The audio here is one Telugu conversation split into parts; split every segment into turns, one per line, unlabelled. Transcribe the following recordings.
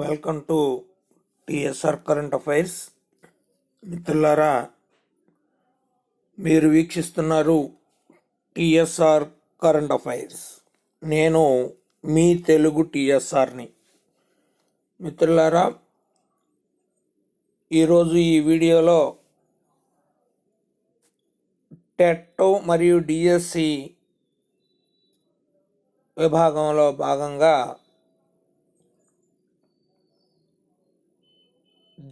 Welcome to TSR current affairs. మిత్రులారా మీరు వీక్షిస్తున్నారు టిఎస్ఆర్ కరెంట్ అఫైర్స్. నేను మీ తెలుగు టిఎస్ఆర్ని. మిత్రులారా ఈరోజు ఈ వీడియోలో టెట్టో మరియు డిఎస్సి విభాగంలో భాగంగా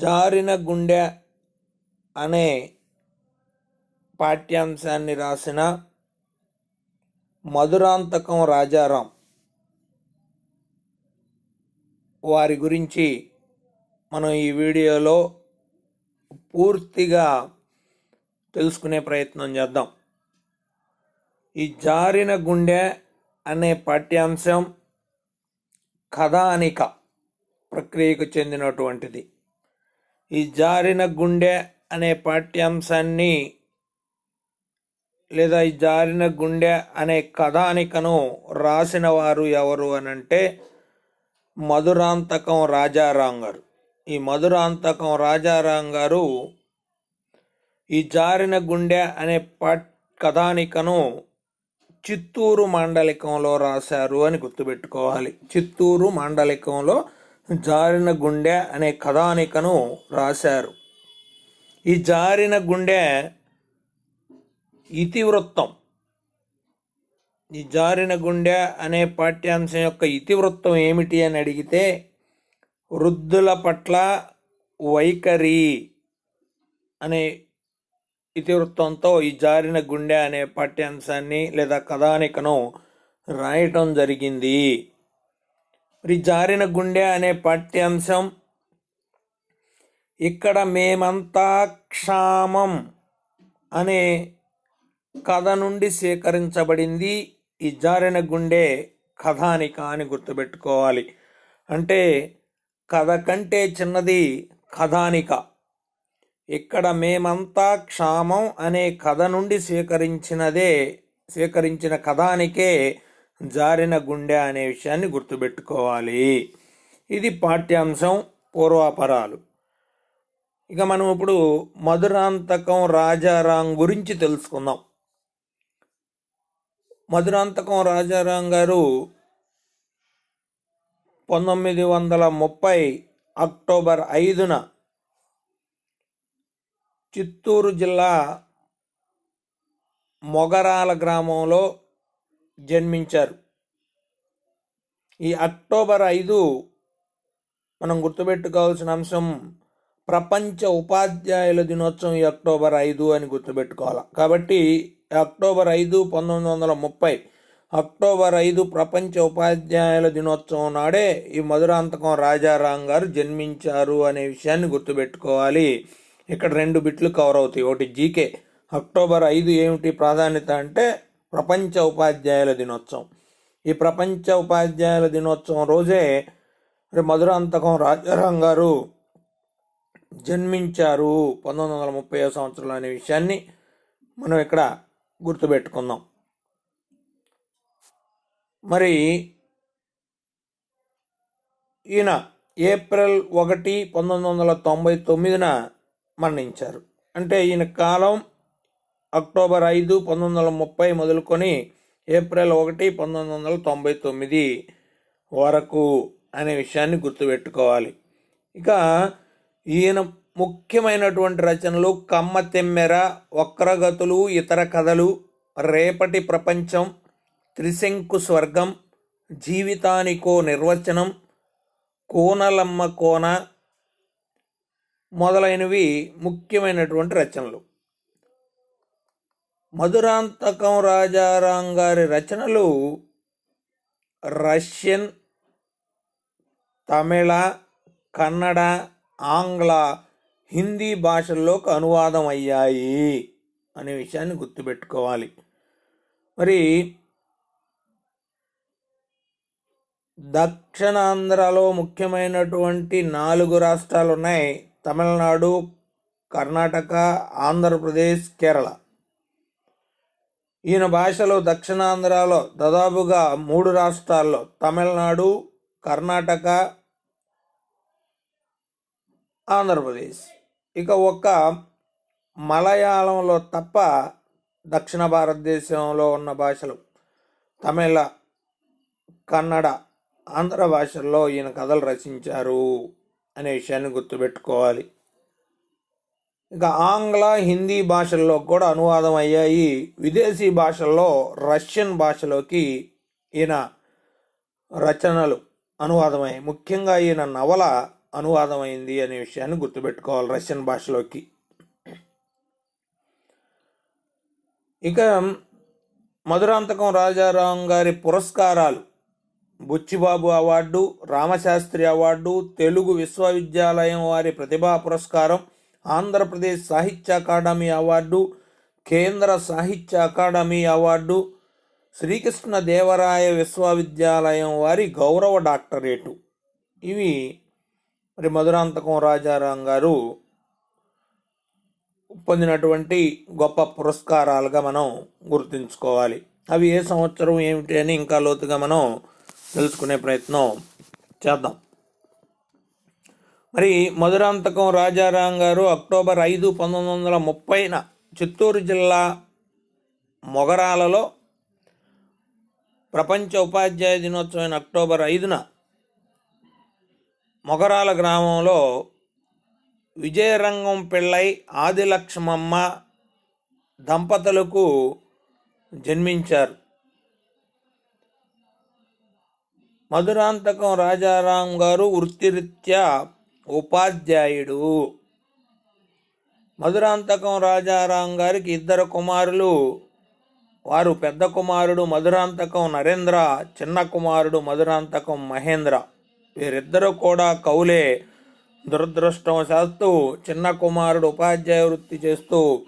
జారిన గుండె అనే పాఠ్యాంశాన్ని రాసిన మధురాంతకం రాజారాం వారి గురించి మనం ఈ వీడియోలో పూర్తిగా తెలుసుకునే ప్రయత్నం చేద్దాం. ఈ జారిన గుండె అనే పాఠ్యాంశం కథానిక ప్రక్రియకు చెందినటువంటిది. ఈ జారిన గుండె అనే పాఠ్యాంశాన్ని లేదా ఈ జారిన గుండె అనే కథానికను రాసిన వారు ఎవరు అనంటే మధురాంతకం రాజారాం గారు. ఈ మధురాంతకం రాజారాం గారు ఈ జారిన గుండె అనే పట్ కథానికను చిత్తూరు మాండలికంలో రాశారు అని గుర్తుపెట్టుకోవాలి. చిత్తూరు మాండలికంలో జారిన గుండె అనే కథానికను రాశారు. ఈ జారిన గుండె ఇతివృత్తం. ఈ జారిన గుండె అనే పాఠ్యాంశం యొక్క ఇతివృత్తం ఏమిటి అని అడిగితే వృద్ధుల పట్ల వైఖరి అనే ఇతివృత్తంతో ఈ జారిన గుండె అనే పాఠ్యాంశాన్ని లేదా కథానికను రాయటం జరిగింది. మరి జారిన గుండె అనే పాఠ్యాంశం. ఇక్కడ మేమంతా క్షామం అనే కథ నుండి సేకరించబడింది. ఈ జారిన గుండె కథానిక అని గుర్తుపెట్టుకోవాలి. అంటే కథ కంటే చిన్నది కథానిక. ఇక్కడ మేమంతా క్షామం అనే కథ నుండి సేకరించినదే సేకరించిన కథానికే జారిన గుండె అనే విషయాన్ని గుర్తుపెట్టుకోవాలి. ఇది పాఠ్యాంశం పూర్వాపరాలు. ఇక మనం ఇప్పుడు మధురాంతకం రాజారాం గురించి తెలుసుకుందాం. మధురాంతకం రాజారాం గారు పంతొమ్మిది వందల ముప్పై అక్టోబర్ ఐదున చిత్తూరు జిల్లా మొగరాల గ్రామంలో జన్మించారు. ఈ అక్టోబర్ ఐదు మనం గుర్తుపెట్టుకోవాల్సిన అంశం ప్రపంచ ఉపాధ్యాయుల దినోత్సవం ఈ అక్టోబర్ ఐదు అని గుర్తుపెట్టుకోవాలి. కాబట్టి అక్టోబర్ ఐదు పంతొమ్మిది వందల ముప్పై అక్టోబర్ ఐదు ప్రపంచ ఉపాధ్యాయుల దినోత్సవం నాడే ఈ మధురాంతకం రాజారాం గారు జన్మించారు అనే విషయాన్ని గుర్తుపెట్టుకోవాలి. ఇక్కడ రెండు బిట్లు కవర్ అవుతాయి ఒకటి జీకే. అక్టోబర్ ఐదు ఏమిటి ప్రాధాన్యత అంటే ప్రపంచ ఉపాధ్యాయుల దినోత్సవం. ఈ ప్రపంచ ఉపాధ్యాయుల దినోత్సవం రోజే మధురాంతకం రాజారాం గారు జన్మించారు పంతొమ్మిది వందల ముప్పై సంవత్సరాలు అనే విషయాన్ని మనం ఇక్కడ గుర్తుపెట్టుకుందాం. మరి ఈయన ఏప్రిల్ ఒకటి పంతొమ్మిది వందల తొంభై తొమ్మిదిన మరణించారు. అంటే ఈయన కాలం అక్టోబర్ ఐదు పంతొమ్మిది వందల ముప్పై మొదలుకొని ఏప్రిల్ ఒకటి పంతొమ్మిది వందల తొంభై తొమ్మిది వరకు అనే విషయాన్ని గుర్తుపెట్టుకోవాలి. ఇక ఈయన ముఖ్యమైనటువంటి రచనలు కమ్మ తెమ్మెర వక్రగతులు ఇతర కథలు రేపటి ప్రపంచం త్రిశంకు స్వర్గం జీవితానికో నిర్వచనం కోనలమ్మ కోన మొదలైనవి ముఖ్యమైనటువంటి రచనలు. మధురాంతకం రాజారాం గారి రచనలు రష్యన్ తమిళ కన్నడ ఆంగ్ల హిందీ భాషల్లోకి అనువాదం అయ్యాయి అనే విషయాన్ని గుర్తుపెట్టుకోవాలి. మరి దక్షిణాంధ్రలో ముఖ్యమైనటువంటి నాలుగు రాష్ట్రాలు ఉన్నాయి తమిళనాడు కర్ణాటక ఆంధ్రప్రదేశ్ కేరళ. ఈయన భాషలో దక్షిణాంధ్రలో దాదాపుగా మూడు రాష్ట్రాల్లో తమిళనాడు కర్ణాటక ఆంధ్రప్రదేశ్. ఇక ఒక్క మలయాళంలో తప్ప దక్షిణ భారతదేశంలో ఉన్న భాషలు తమిళ కన్నడ ఆంధ్ర భాషల్లో ఈయన కథలు రచించారు అనే విషయాన్ని గుర్తుపెట్టుకోవాలి. ఇక ఆంగ్ల హిందీ భాషల్లో కూడా అనువాదం అయ్యాయి విదేశీ భాషల్లో రష్యన్ భాషలోకి ఈయన రచనలు అనువాదమై ముఖ్యంగా ఈయన నవల అనువాదమైంది అనే విషయాన్ని గుర్తుపెట్టుకోవాలి రష్యన్ భాషలోకి. ఇక మధురాంతకం రాజారాం గారి పురస్కారాలు బుచ్చిబాబు అవార్డు రామశాస్త్రి అవార్డు తెలుగు విశ్వవిద్యాలయం వారి ప్రతిభా పురస్కారం ఆంధ్రప్రదేశ్ సాహిత్య అకాడమీ అవార్డు కేంద్ర సాహిత్య అకాడమీ అవార్డు శ్రీకృష్ణ దేవరాయ విశ్వవిద్యాలయం వారి గౌరవ డాక్టరేటు. ఇవి మరి మధురాంతకం రాజారాం గారు పొందినటువంటి గొప్ప పురస్కారాలుగా మనం గుర్తుంచుకోవాలి. అవి ఏ సంవత్సరం ఏమిటి అని ఇంకా లోతుగా మనం తెలుసుకునే ప్రయత్నం చేద్దాం. మరి మధురాంతకం రాజారాం గారు అక్టోబర్ ఐదు పంతొమ్మిది వందల ముప్పైన చిత్తూరు జిల్లా మొగరాలలో ప్రపంచ ఉపాధ్యాయ దినోత్సవమైన అక్టోబర్ ఐదున మొగరాల గ్రామంలో విజయరంగం పిళ్ళై ఆదిలక్ష్మమ్మ దంపతులకు జన్మించారు. మధురాంతకం రాజారాం గారు వృత్తిరీత్యా ఉపాధ్యాయుడు. మధురాంతకం రాజారాం గారికి ఇద్దరు కుమారులు. వారు పెద్ద కుమారుడు మధురాంతకం నరేంద్ర చిన్న కుమారుడు మధురాంతకం మహేంద్ర. వీరిద్దరూ కూడా కౌలే. దురదృష్టవశాత్తు చిన్న కుమారుడు ఉపాధ్యాయ వృత్తి చేస్తూ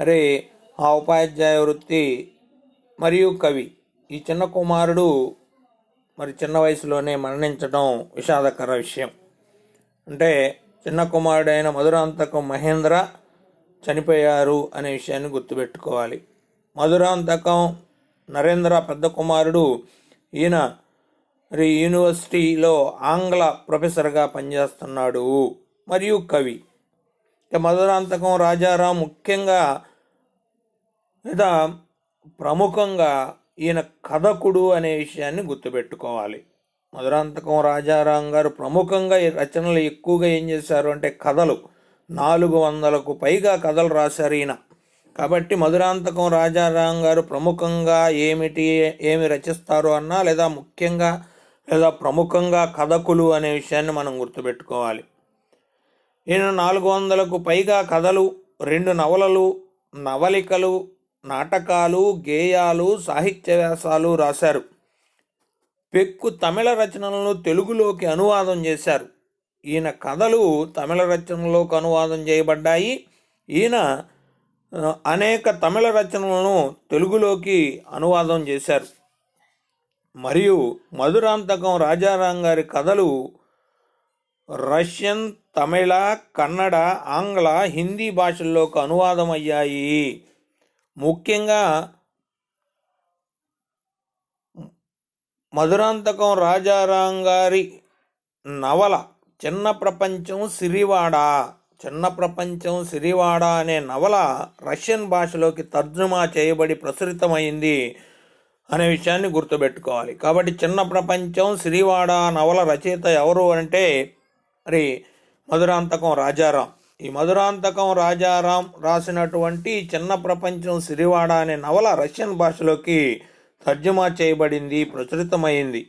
మరి ఆ ఉపాధ్యాయ వృత్తి మరియు కవి. ఈ చిన్న కుమారుడు మరి చిన్న వయసులోనే మరణించడం విషాదకర విషయం. అంటే చిన్న కుమారుడైన మధురాంతకం మహేంద్ర చనిపోయారు అనే విషయాన్ని గుర్తుపెట్టుకోవాలి. మధురాంతకం నరేంద్ర పెద్ద కుమారుడు. ఈయన మరి యూనివర్సిటీలో ఆంగ్ల ప్రొఫెసర్గా పనిచేస్తున్నాడు మరియు కవి. ఇక మధురాంతకం రాజారాం ముఖ్యంగా లేదా ప్రముఖంగా ఈయన కథకుడు అనే విషయాన్ని గుర్తుపెట్టుకోవాలి. మధురాంతకం రాజారాం గారు ప్రముఖంగా రచనలు ఎక్కువగా ఏం చేశారు అంటే కథలు. నాలుగు వందలకు పైగా కథలు రాశారు ఈయన. కాబట్టి మధురాంతకం రాజారాం గారు ప్రముఖంగా ఏమిటి ఏమి రచిస్తారు అన్నా లేదా ముఖ్యంగా లేదా ప్రముఖంగా కథకులు అనే విషయాన్ని మనం గుర్తుపెట్టుకోవాలి. ఈయన నాలుగు వందలకు పైగా కథలు రెండు నవలలు నవలికలు నాటకాలు గేయాలు సాహిత్య వ్యాసాలు రాశారు. పెక్కు తమిళ రచనలను తెలుగులోకి అనువాదం చేశారు. ఈయన కథలు తమిళ రచనలోకి అనువాదం చేయబడ్డాయి. ఈయన అనేక తమిళ రచనలను తెలుగులోకి అనువాదం చేశారు. మరియు మధురాంతకం రాజారాం గారి కథలు రష్యన్ తమిళ కన్నడ ఆంగ్ల హిందీ భాషల్లోకి అనువాదం అయ్యాయి ముఖ్యంగా మధురాంతకం రాజారాం గారి నవల చిన్న ప్రపంచం సిరివాడ చిన్న ప్రపంచం సిరివాడ అనే నవల రష్యన్ భాషలోకి తర్జుమా చేయబడి ప్రచురితమైంది అనే విషయాన్ని గుర్తుపెట్టుకోవాలి. కాబట్టి చిన్న ప్రపంచం సిరివాడ నవల రచయిత ఎవరు అంటే మరి మధురాంతకం రాజారాం. ఈ మధురాంతకం రాజారాం రాసినటువంటి చిన్న ప్రపంచం సిరివాడ అనే నవల రష్యన్ భాషలోకి తర్జుమా చేయబడింది ప్రచురితమైంది.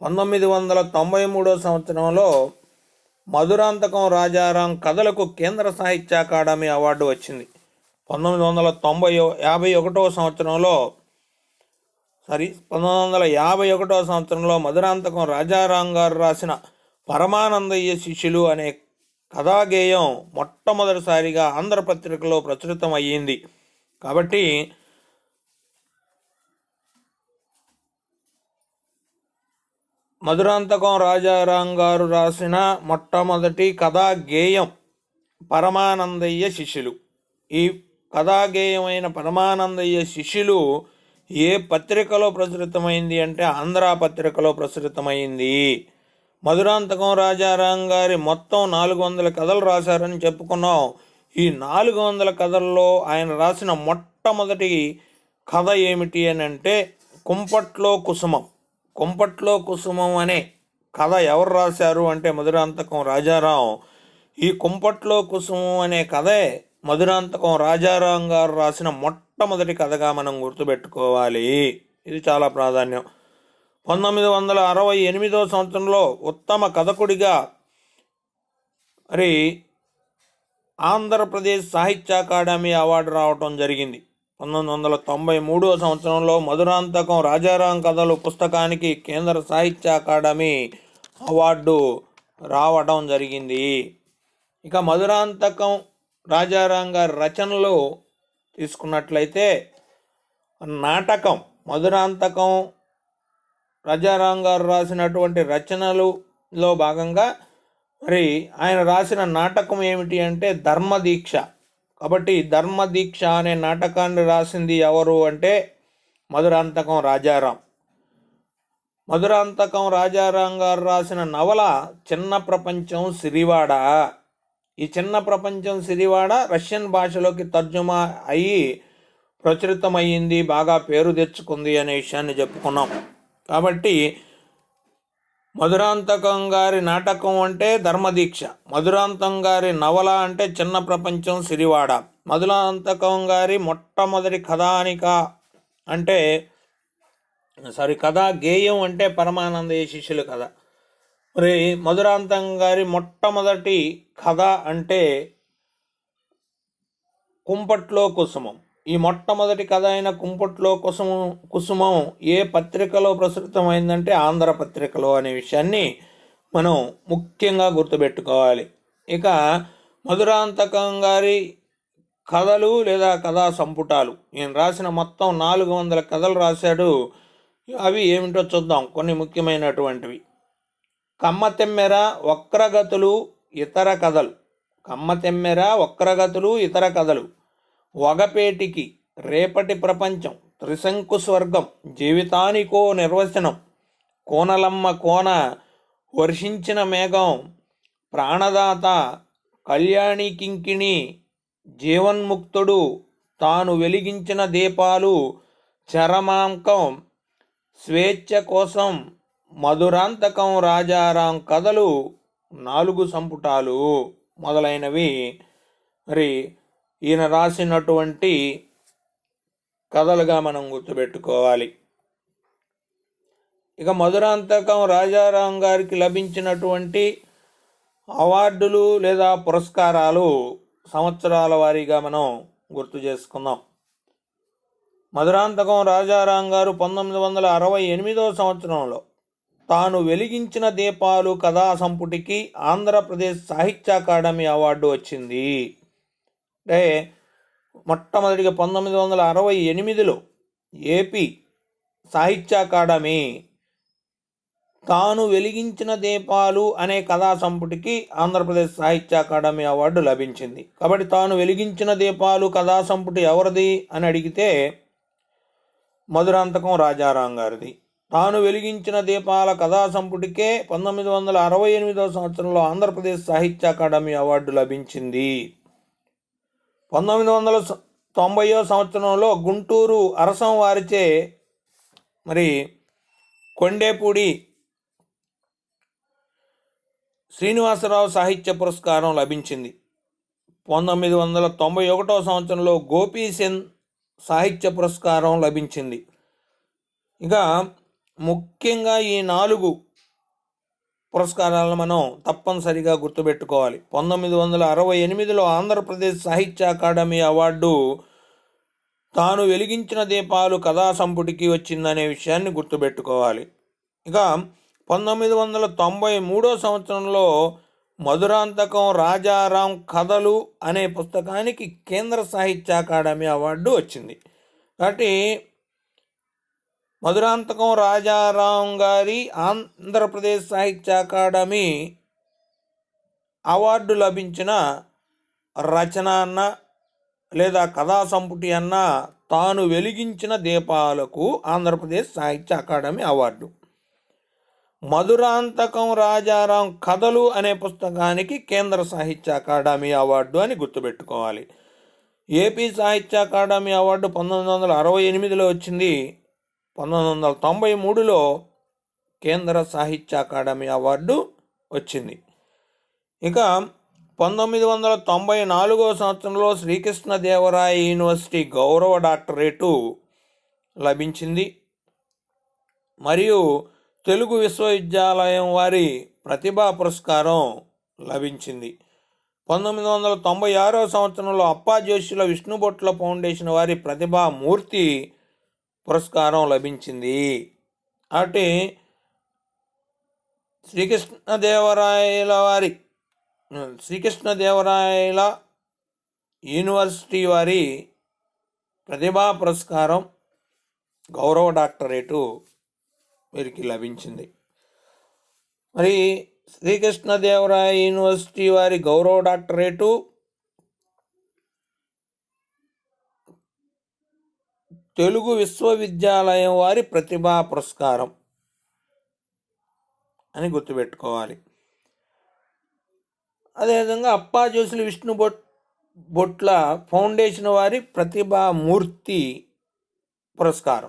పంతొమ్మిది వందల తొంభై మూడో సంవత్సరంలో మధురాంతకం రాజారాం కథలకు కేంద్ర సాహిత్య అకాడమీ అవార్డు వచ్చింది. పంతొమ్మిది వందల తొంభై యాభై ఒకటో సంవత్సరంలో సారీ పంతొమ్మిది వందల యాభై ఒకటో సంవత్సరంలో మధురాంతకం రాజారాం గారు రాసిన పరమానందయ్య శిష్యులు అనే కథాగేయం మొట్టమొదటిసారిగా ఆంధ్రపత్రికలో ప్రచురితం అయ్యింది కాబట్టి మధురాంతకం రాజారాం గారు రాసిన మొట్టమొదటి కథా గేయం పరమానందయ్య శిష్యులు. ఈ కథాగేయమైన పరమానందయ్య శిష్యులు ఏ పత్రికలో ప్రచురితమైంది అంటే ఆంధ్ర పత్రికలో ప్రచురితమైంది. మధురాంతకం రాజారాం గారి మొత్తం నాలుగు వందల కథలు రాశారని చెప్పుకున్నాం. ఈ నాలుగు వందల కథల్లో ఆయన రాసిన మొట్టమొదటి కథ ఏమిటి అని అంటే కుంపట్లో కుసుమం. కుంపట్లో కుసుమం అనే కథ ఎవరు రాశారు అంటే మధురాంతకం రాజారాం ఈ కుంపట్లో కుసుమం అనే కథే మధురాంతకం రాజారాం గారు రాసిన మొట్టమొదటి కథగా మనం గుర్తుపెట్టుకోవాలి. ఇది చాలా ప్రాధాన్యం. పంతొమ్మిది వందల అరవై ఎనిమిదో సంవత్సరంలో ఉత్తమ కథకుడిగా మరి ఆంధ్రప్రదేశ్ సాహిత్య అకాడమీ అవార్డు రావటం జరిగింది. పంతొమ్మిది వందల తొంభై మూడో సంవత్సరంలో మధురాంతకం రాజారాం కథలు పుస్తకానికి కేంద్ర సాహిత్య అకాడమీ అవార్డు రావడం జరిగింది. ఇక మధురాంతకం రాజారాం గారి రచనలు తీసుకున్నట్లయితే నాటకం మధురాంతకం రాజారాం గారు రాసినటువంటి రచనలులో భాగంగా మరి ఆయన రాసిన నాటకం ఏమిటి అంటే ధర్మదీక్ష. కాబట్టి ధర్మదీక్ష అనే నాటకాన్ని రాసింది ఎవరు అంటే మధురాంతకం రాజారాం. మధురాంతకం రాజారాం గారు రాసిన నవల చిన్న ప్రపంచం సిరివాడ. ఈ చిన్న ప్రపంచం సిరివాడ రష్యన్ భాషలోకి తర్జుమా అయ్యి ప్రచురితమయ్యింది బాగా పేరు తెచ్చుకుంది అనే విషయాన్ని చెప్పుకున్నాం. కాబట్టి మధురాంతకం గారి నాటకం అంటే ధర్మదీక్ష. మధురాంతం గారి నవల అంటే చిన్న ప్రపంచం సిరివాడ. మధురాంతకం గారి మొట్టమొదటి కథానిక అంటే సారీ కథా గేయం అంటే పరమానందయ్య శిష్యుల కథ. మరి మధురాంతం గారి మొట్టమొదటి కథ అంటే కుంపట్లో కుసుమం. ఈ మొట్టమొదటి కథ అయిన కుంపట్లో కుసుమం కుసుమం ఏ పత్రికలో ప్రచురితమైందంటే ఆంధ్ర పత్రికలో అనే విషయాన్ని మనం ముఖ్యంగా గుర్తుపెట్టుకోవాలి. ఇక మధురాంతకం గారి కథలు లేదా కథా సంపుటాలు. ఈయన రాసిన మొత్తం నాలుగు వందల కథలు రాశాడు. అవి ఏమిటో చూద్దాం. కొన్ని ముఖ్యమైనటువంటివి. కమ్మతెమ్మెర వక్రగతులు ఇతర కథలు. కమ్మతెమ్మెర వక్రగతులు ఇతర కథలు. వగపేటికి రేపటి ప్రపంచం త్రిశంకు స్వర్గం జీవితానికో నిర్వచనం. కోనలమ్మ కోన వర్షించిన మేఘం ప్రాణదాత కళ్యాణి కింకిణి జీవన్ముక్తుడు తాను వెలిగించిన దీపాలు చరమాంకం స్వేచ్ఛ కోసం మధురాంతకం రాజారాం కథలు నాలుగు సంపుటాలు మొదలైనవి. మరి ఈయన రాసినటువంటి కథలుగా మనం గుర్తుపెట్టుకోవాలి. ఇక మధురాంతకం రాజారాం గారికి లభించినటువంటి అవార్డులు లేదా పురస్కారాలు సంవత్సరాల వారీగా మనం గుర్తు చేసుకుందాం. మధురాంతకం రాజారాం గారు పంతొమ్మిది వందల అరవై ఎనిమిదో సంవత్సరంలో తాను వెలిగించిన దీపాలు కథా సంపుటికి ఆంధ్రప్రదేశ్ సాహిత్య అకాడమీ అవార్డు వచ్చింది. అంటే మొట్టమొదటిగా పంతొమ్మిది వందల అరవై ఎనిమిదిలో ఏపీ సాహిత్య అకాడమీ తాను వెలిగించిన దీపాలు అనే కథా సంపుటికి ఆంధ్రప్రదేశ్ సాహిత్య అకాడమీ అవార్డు లభించింది. కాబట్టి తాను వెలిగించిన దీపాలు కథా సంపుటి ఎవరిది అని అడిగితే మధురాంతకం రాజారాం గారిది. తాను వెలిగించిన దీపాల కథా సంపుటికే పంతొమ్మిది వందల అరవై ఎనిమిదవ సంవత్సరంలో ఆంధ్రప్రదేశ్ సాహిత్య అకాడమీ అవార్డు లభించింది. పంతొమ్మిది వందల తొంభయో సంవత్సరంలో గుంటూరు అరసం వారిచే మరి కొండేపూడి శ్రీనివాసరావు సాహిత్య పురస్కారం లభించింది. పంతొమ్మిది వందల తొంభై ఒకటో సంవత్సరంలో గోపీసెన్ సాహిత్య పురస్కారం లభించింది. ఇక ముఖ్యంగా ఈ నాలుగు పురస్కారాలను మనం తప్పనిసరిగా గుర్తుపెట్టుకోవాలి. పంతొమ్మిది వందల అరవై ఎనిమిదిలో ఆంధ్రప్రదేశ్ సాహిత్య అకాడమీ అవార్డు తాను వెలిగించిన దీపాలు కథా సంపుటికి వచ్చిందనే విషయాన్ని గుర్తుపెట్టుకోవాలి. ఇక పంతొమ్మిది వందల తొంభై మూడో సంవత్సరంలో మధురాంతకం రాజారాం కథలు అనే పుస్తకానికి కేంద్ర సాహిత్య అకాడమీ అవార్డు వచ్చింది. కాబట్టి మధురాంతకం రాజారాం గారి ఆంధ్రప్రదేశ్ సాహిత్య అకాడమీ అవార్డు లభించిన రచన అన్న లేదా కథా సంపుటి అన్న తాను వెలిగించిన దీపాలకు ఆంధ్రప్రదేశ్ సాహిత్య అకాడమీ అవార్డు. మధురాంతకం రాజారాం కథలు అనే పుస్తకానికి కేంద్ర సాహిత్య అకాడమీ అవార్డు అని గుర్తుపెట్టుకోవాలి. ఏపీ సాహిత్య అకాడమీ అవార్డు పంతొమ్మిది వందల అరవై ఎనిమిదిలో వచ్చింది. పంతొమ్మిది వందల తొంభై మూడులో కేంద్ర సాహిత్య అకాడమీ అవార్డు వచ్చింది. ఇక పంతొమ్మిది వందల తొంభై నాలుగో సంవత్సరంలో శ్రీకృష్ణదేవరాయ యూనివర్సిటీ గౌరవ డాక్టరేటు లభించింది. మరియు తెలుగు విశ్వవిద్యాలయం వారి ప్రతిభా పురస్కారం లభించింది. పంతొమ్మిది వందల తొంభై ఆరో సంవత్సరంలో అప్పా జోషుల విష్ణుబొట్ల ఫౌండేషన్ వారి ప్రతిభా మూర్తి పురస్కారం లభించింది. అటు శ్రీకృష్ణదేవరాయల వారి శ్రీకృష్ణదేవరాయల యూనివర్సిటీ వారి ప్రతిభా పురస్కారం గౌరవ డాక్టరేటు వీరికి లభించింది. మరి శ్రీకృష్ణదేవరాయ యూనివర్సిటీ వారి గౌరవ డాక్టరేటు తెలుగు విశ్వవిద్యాలయం వారి ప్రతిభా పురస్కారం అని గుర్తుపెట్టుకోవాలి. అదేవిధంగా అప్పా జోసులు విష్ణు బొట్ బొట్ల ఫౌండేషన్ వారి ప్రతిభామూర్తి పురస్కారం.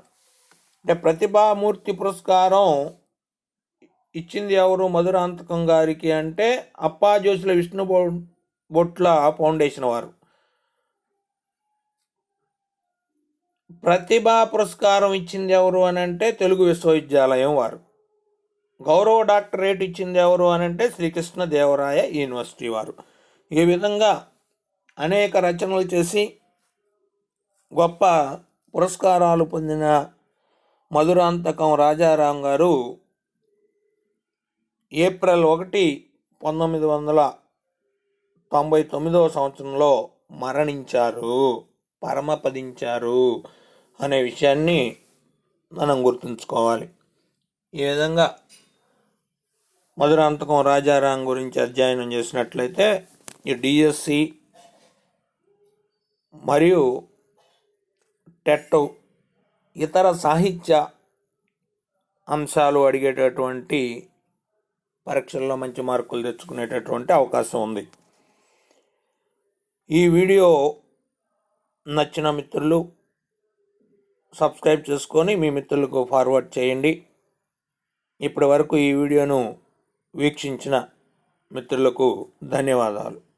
అంటే ప్రతిభామూర్తి పురస్కారం ఇచ్చింది ఎవరు? మధురాంతకం గారికి అంటే అప్పా జోసుల విష్ణు బొట్ల ఫౌండేషన్ వారు. ప్రతిభా పురస్కారం ఇచ్చింది ఎవరు అని అంటే తెలుగు విశ్వవిద్యాలయం వారు. గౌరవ డాక్టరేట్ ఇచ్చింది ఎవరు అని అంటే శ్రీకృష్ణ దేవరాయ యూనివర్సిటీ వారు. ఈ విధంగా అనేక రచనలు చేసి గొప్ప పురస్కారాలు పొందిన మధురాంతకం రాజారాం గారు ఏప్రిల్ ఒకటి పంతొమ్మిది వందల తొంభై తొమ్మిదవ సంవత్సరంలో మరణించారు పరమపదించారు. అనే విషయాన్ని మనం గుర్తుంచుకోవాలి. ఈ విధంగా మధురాంతకం రాజారాం గురించి అధ్యయనం చేసినట్లయితే ఈ డిఎస్సి మరియు టెట్ ఇతర సాహిత్య అంశాలు అడిగేటటువంటి పరీక్షల్లో మంచి మార్కులు తెచ్చుకునేటటువంటి అవకాశం ఉంది. ఈ వీడియో నచ్చిన మిత్రులు సబ్స్క్రైబ్ చేసుకొని మీ మిత్రులకు ఫార్వర్డ్ చేయండి. ఇప్పటి వరకు ఈ వీడియోను వీక్షించిన మిత్రులకు ధన్యవాదాలు.